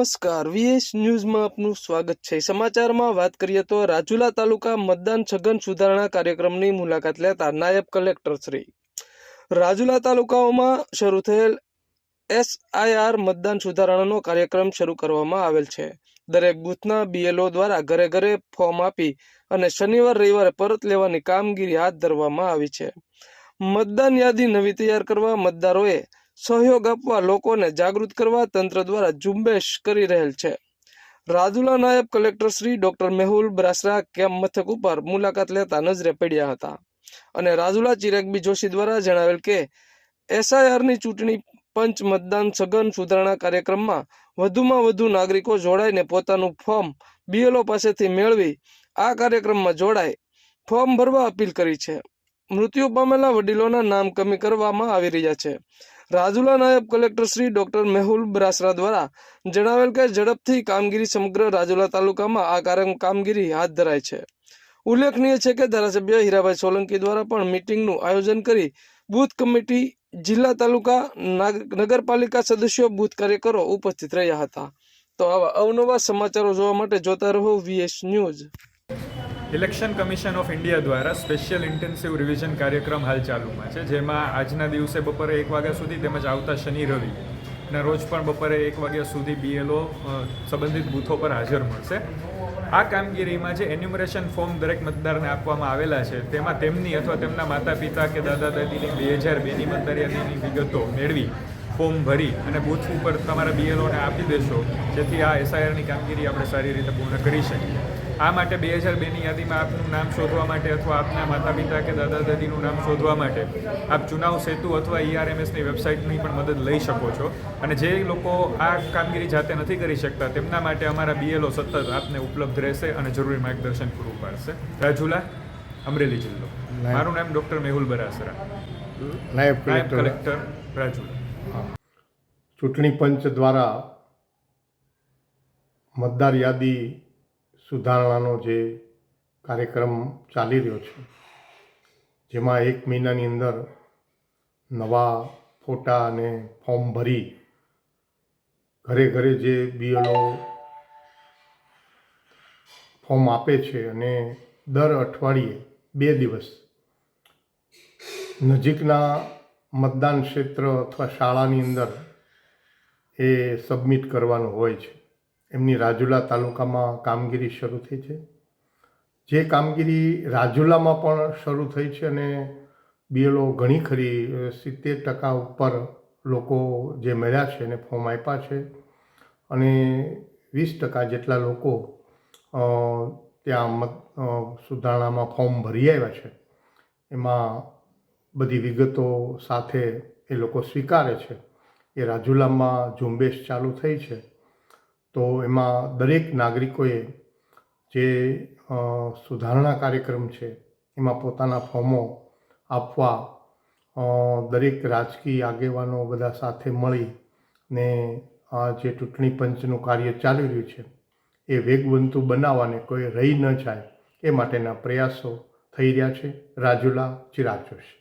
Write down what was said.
નમસ્કાર. વીએસ ન્યૂઝમાં આપનું સ્વાગત છે. સમાચારમાં વાત કરીએ તો રાજુલા તાલુકા મતદાન છગન સુધારણા કાર્યક્રમની મુલાકાત લેતા નાયબ કલેક્ટર શ્રી. રાજુલા તાલુકાઓમાં શરૂ થયેલ એસઆઈઆર મતદાન સુધારણાનો કાર્યક્રમ શરૂ કરવામાં આવેલ છે. દરેક બૂથના બીએલઓ દ્વારા ઘરે ઘરે ફોર્મ આપી અને શનિવાર રવિવારે પરત લેવાની કામગીરી હાથ ધરવામાં આવી છે. મતદાન યાદી નવી તૈયાર કરવા મતદારોએ સહયોગ આપવા લોકોને જાગૃત કરવા તંત્ર દ્વારા ઝુંબેશ કરી રહેલ છે. રાજુલા નાયબ collector Shri doctor Mehul Brasara camp મથક ઉપર મુલાકાત લેતા નજરે પડ્યા હતા. અને રાજુલા ચિરાગબી જોશી દ્વારા જણાવેલ કે, એસઆઈઆરની ચૂંટણી પંચ મતદાન સઘન સુધારણા કાર્યક્રમમાં વધુમાં વધુ નાગરિકો જોડાઈને પોતાનું ફોર્મ બીએલઓ પાસેથી મેળવી, આ કાર્યક્રમમાં જોડાય, ફોર્મ ભરવા અપીલ કરી છે. મૃત્યુ પામેલા વડીલોના નામ કમી કરવામાં આવી રહ્યા છે. રાજુલા નાયબ કલેક્ટર શ્રી ડોક્ટર મેહુલ બ્રાસરા દ્વારા જણાવેલ કે ઝડપથી કામગીરી સમગ્ર રાજુલા તાલુકામાં આ કામગીરી હાથ ધરાય છે. ઉલ્લેખનીય છે કે ધારાસભ્ય હીરાભાઈ સોલંકી દ્વારા પણ મીટિંગનું આયોજન કરી બૂથ કમિટી, જિલ્લા તાલુકા, નાગ- નગરપાલિકા સદસ્યો, બૂથ કાર્યકરો ઉપસ્થિત રહ્યા હતા. તો આવા અવનવા સમાચારો જોવા માટે જોતા રહો VS news election commission of India દ્વારા સ્પેશિયલ ઇન્ટેન્સિવ રિવિઝન કાર્યક્રમ હાલ ચાલુમાં છે, જેમાં આજના દિવસે બપોરે એક વાગ્યા સુધી તેમજ આવતા શનિ રવિ ના રોજ પણ બપોરે એક વાગ્યા સુધી બીએલઓ સંબંધિત બૂથો પર હાજર મળશે. આ કામગીરીમાં જે એન્યુમરેશન ફોર્મ દરેક મતદારને આપવામાં આવેલા છે, તેમાં તેમની અથવા તેમના માતા પિતા કે દાદા દાદીની બે હજાર બેની મતદાર યાદીની વિગતો મેળવી, ફોર્મ ભરી અને બૂથ ઉપર તમારા બીએલઓને આપી દેશો, જેથી આ એસઆઈઆરની કામગીરી આપણે સારી રીતે પૂર્ણ કરી શકીએ. આ માટે બે હજાર બેની યાદીમાં આપનું નામ શોધવા માટે અથવા આપના માતા પિતા કે દાદા દાદીનું નામ શોધવા માટે આપ ચુનાવ સેતુ અથવા ઈઆરએમએસની વેબસાઇટની પણ મદદ લઈ શકો છો. અને જે લોકો આ કામગીરી જાતે નથી કરી શકતા તેમના માટે અમારા બીએલઓ સતત આપને ઉપલબ્ધ રહેશે અને જરૂરી માર્ગદર્શન પૂરું પાડશે. રાજુલા અમરેલી જિલ્લો. મારું નામ ડૉક્ટર મેહુલ બરાસરા. નાયબ કલેક્ટર રાજુલા. ચૂંટણી પંચ દ્વારા મતદાર યાદી સુધારણાનો જે કાર્યક્રમ ચાલી રહ્યો છે, જેમાં એક મહિનાની અંદર નવા ફોટા અને ફોર્મ ભરી ઘરે ઘરે જે બીએલઓ ફોર્મ આપે છે અને દર અઠવાડિયે બે દિવસ નજીકના મતદાન ક્ષેત્ર અથવા શાળાની અંદર એ સબમિટ કરવાનું હોય છે. એમની રાજુલા તાલુકામાં કામગીરી શરૂ થઈ છે. જે કામગીરી રાજુલામાં પણ શરૂ થઈ છે અને બીએલઓ ઘણી ખરી સિત્તેર ટકા ઉપર લોકો જે મળ્યા છે એને ફોર્મ આપ્યા છે અને વીસ ટકા જેટલા લોકો ત્યાં મત સુધારણામાં ફોર્મ ભરી આવ્યા છે. એમાં બધી વિગતો સાથે એ લોકો સ્વીકારે છે. એ રાજુલામાં ઝુંબેશ ચાલુ થઈ છે. તો એમાં દરેક નાગરિકોએ જે સુધારણા કાર્યક્રમ છે, એમાં પોતાના ફોર્મો આપવા દરેક રાજકીય આગેવાનો બધા સાથે મળી ને આ જે ચૂંટણી પંચનું કાર્ય ચાલી રહ્યું છે, એ વેગવંતુ બનાવવાને કોઈ રહી ન જાય એ માટેના પ્રયાસો થઈ રહ્યા છે. રાજુલા ચિરાગ જોશી.